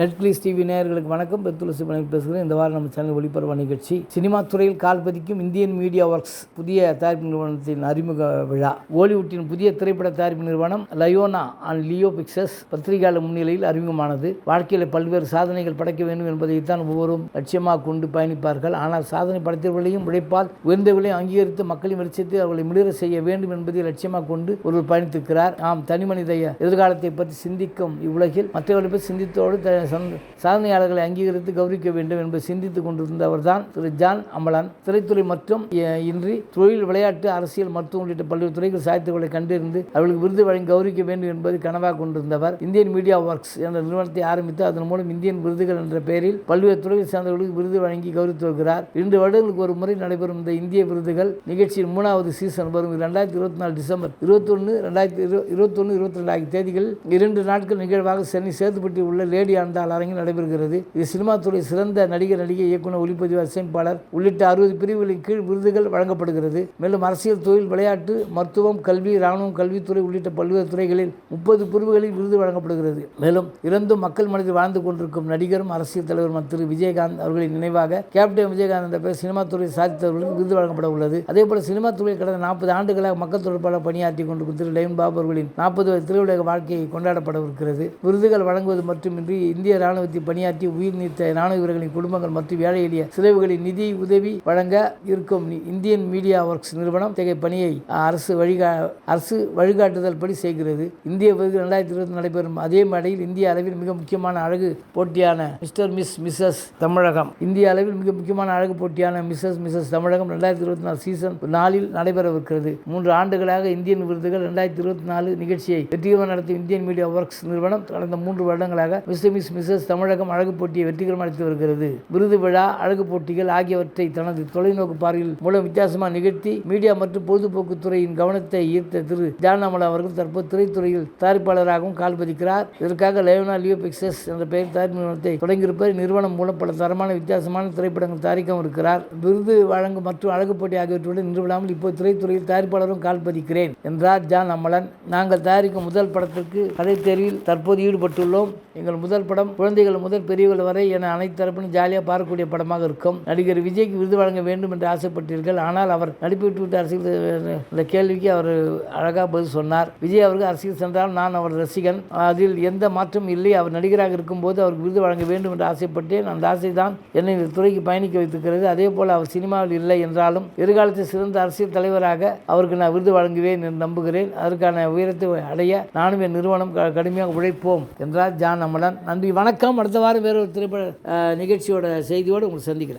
Netflix TV நேயர்களுக்கு வணக்கம். பெத்துலசி பணி பேசுகிறேன். இந்த வாரம் நம்ம சேனல் ஒளிபரப்பு நிகழ்ச்சி. சினிமா துறையில் கால்பதிக்கும் இந்தியன் மீடியா ஒர்க்ஸ் புதிய தயாரிப்பு நிறுவனத்தின் அறிமுக விழா. ஹாலிவுட்டின் புதிய திரைப்பட தயாரிப்பு நிறுவனம் லயோனா அண்ட் லியோ பிக்சர்ஸ் பத்திரிகையாளர் முன்னிலையில் அறிமுகமானது. வாழ்க்கையில் பல்வேறு சாதனைகள் படைக்க வேண்டும் என்பதைத்தான் ஒவ்வொருவரும் லட்சியமாக கொண்டு பயணிப்பார்கள். ஆனால் சாதனை படைத்தவர்களையும் உழைப்பால் உயர்ந்தவர்களையும் அங்கீகரித்து மக்களின் வெளிச்சத்தை அவர்களை மிளிர செய்ய வேண்டும் என்பதை லட்சியமாக கொண்டு ஒருவர் பயணித்திருக்கிறார். நாம் தனிமனித எதிர்காலத்தை பற்றி சிந்திக்கும் இவ்வுலகில் மற்றவர்களை பற்றி சிந்தித்தோடு த- சாதனையாளர்களை அங்கீகரித்து கௌரவிக்க வேண்டும் என்பதை சிந்தித்துக் கொண்டிருந்தவர் தான் திரு ஜான் அமலன். திரைத்துறை மற்றும் இன்றி தொழில் விளையாட்டு அரசியல் மருத்துவம் உள்ளிட்ட பல்வேறு துறைகள் சாதித்தவர்களை கண்டறிந்து அவர்களுக்கு விருது வழங்கி கௌரவிக்க வேண்டும் என்பது கனவாக கொண்டிருந்தவர். இந்தியன் மீடியா ஒர்க்ஸ் என்ற நிறுவனத்தை ஆரம்பித்து அதன் மூலம் இந்தியன் விருதுகள் என்ற பெயரில் பல்வேறு துறையில் சேர்ந்தவர்களுக்கு விருது வழங்கி கௌரவித்து வருகிறார். இரண்டு வருடங்களுக்கு ஒரு முறை நடைபெறும் இந்த இந்திய விருதுகள் நிகழ்ச்சியின் மூணாவது சீசன் வரும் இரண்டாயிரத்தி இருபத்தி நாலு டிசம்பர் இருபத்தொன்று ரெண்டாயிரத்தி இரு இருபத்தொன்று இருபத்தி ரெண்டு ஆகிய தேதிகளில் இரண்டு நாட்கள் நிகழ்வாக சென்னை சேதுப்பட்டி உள்ள லேடி ஆண்டாள் அரங்கில் நடைபெறுகிறது. இது சினிமா துறை சிறந்த நடிகர் நடிகை இயக்குனர் ஒளிப்பதிவு அசைப்பாளர் உள்ளிட்ட அறுபது பிரிவுகளின் கீழ் விருதுகள் வழங்கப்படுகிறது. மேலும் அரசியல் தொழில் விளையாட்டு மருத்துவம் கல்வி இராணுவம் கல்வித்துறை உள்ளிட்ட பல்வேறு துறைகளில் முப்பது பிரிவுகளில் விருது வழங்கப்படுகிறது. மேலும் இறந்தும் மக்கள் மனதில் வாழ்ந்து கொண்டிருக்கும் நடிகரும் அரசியல் தலைவரும் திரு. விஜயகாந்த் அவர்களின் நினைவாக கேப்டன் விஜயகாந்த் என்ற பெயர் சினிமா துறை சாதித்தவர்களுக்கு விருது வழங்கப்பட உள்ளது அதே போல சினிமா துறை கடந்த நாற்பது ஆண்டுகளாக மக்கள் தொடர்பாளர் பணியாற்றி கொண்டிருக்கும் திரு. லைன் பாபு அவர்களின் நாற்பது திரையுலக வாழ்க்கையை கொண்டாடப்படவிருக்கிறது. விருதுகள் வழங்குவது மட்டுமின்றி இந்திய ராணுவத்தில் பணியாற்றி உயிர் நீத்த ராணுவ வீரர்களின் குடும்பங்கள் மற்றும் ஏழை எளிய சிறைவுகளின் நிதி உதவி வழங்க இருக்கும் இந்தியன் மீடியா ஒர்க்ஸ் நிறுவனம் இத்தகைய பணியை அரசு வழிகா அரசு வழிகாட்டுதல் படி செய்கிறது. இந்திய விருது ரெண்டாயிரத்தி இருபத்தி நடைபெறும் அதே மேடையில் இந்திய அளவில் மிக முக்கியமான அழகு போட்டியான மிஸ்டர் மிஸ் மிஸ்ஸஸ் தமிழகம். இந்திய அளவில் மிக முக்கியமான அழகு போட்டியான மிஸ்ஸஸ் மிஸ்ஸஸ் தமிழகம் ரெண்டாயிரத்தி இருபத்தி நாலு சீசன் நாளில் நடைபெறவிருக்கிறது. மூன்று ஆண்டுகளாக இந்தியன் விருதுகள் ரெண்டாயிரத்தி இருபத்தி நாலு நிகழ்ச்சியை வெற்றிகரமாக நடத்தும் இந்தியன் மீடியா ஒர்க்ஸ் நிறுவனம் கடந்த மூன்று வருடங்களாக மிஸ்டர் மிஸ் மிஸ்ஸஸ் தமிழகம் அழகு போட்டியை வெற்றிகரமாக நடத்தி வருகிறது. விருது விழா அழகு போட்டிகள் ஆகியவற்றை தனது தொலைநோக்கு பார்வையில் மூலம் வித்தியாசமாக நிகழ்த்தி மீடியா மற்றும் பொழுதுபோக்கு துறையின் கவனத்தை ஈர்த்த திரு ஜான் அமலா அவர்கள் தற்போது திரைத்துறையில் தயாரிப்பாளராகவும் கால் பதிக்கிறார். இதற்காக லயோனா லியோ பிக்சர்ஸ் என்ற பெயர் தயாரிப்பு நிறுவனத்தை தொடங்கியிருப்பது நிறுவனம் மூலம் பல தரமான வித்தியாசமான திரைப்படங்கள் தயாரிக்கவும் இருக்கிறார். விருது வழங்கும் மற்றும் அழகு போட்டி ஆகியவற்றுடன் நிறுவனாமல் இப்போது திரைத்துறையில் தயாரிப்பாளரும் கால் பதிக்கிறேன் என்றார் ஜான் அமலன் நாங்கள் தயாரிக்கும் முதல் படத்திற்கு கதை தேர்வில் தற்போது ஈடுபட்டுள்ளோம். எங்கள் முதல் படம் குழந்தைகள் முதல் பெரியவர்கள் வரை என அனைத்து தரப்பிலும் ஜாலியாக பார்க்கக்கூடிய படமாக இருக்கும். நடிகர் விஜய்க்கு விருது வழங்க வேண்டும் என்று ஆசைப்பட்டீர்கள். ஆனால் அவர் நடிப்பு விட்டு அரசியல் இந்த கேள்விக்கு அவர் அழகாக பதில் சொன்னார். விஜய் அவர்கள் அரசியல் சென்றால் நான் அவர் ரசிகன். அதில் எந்த மாற்றமும் இல்லை. அவர் நடிகராக இருக்கும்போது அவருக்கு விருது வழங்க வேண்டும் என்று ஆசைப்பட்டேன். அந்த ஆசை தான் என்னை இந்த துறைக்கு பயணிக்க வைத்திருக்கிறது. அதே போல் அவர் சினிமாவில் இல்லை என்றாலும் எதிர்காலத்தில் சிறந்த அரசியல் தலைவராக அவருக்கு நான் விருது வழங்குவேன் என்று நம்புகிறேன். அதற்கான உயரத்தை அடைய நானும் என் நிறுவனம் க- கடுமையாக உழைப்போம் என்றார் ஜான் அமலன் நன்றி. வணக்கம். அடுத்த வாரம் வேறு ஒரு திரைப்பட நிகழ்ச்சியோட செய்தியோடு உங்களை சந்திக்கிறேன்.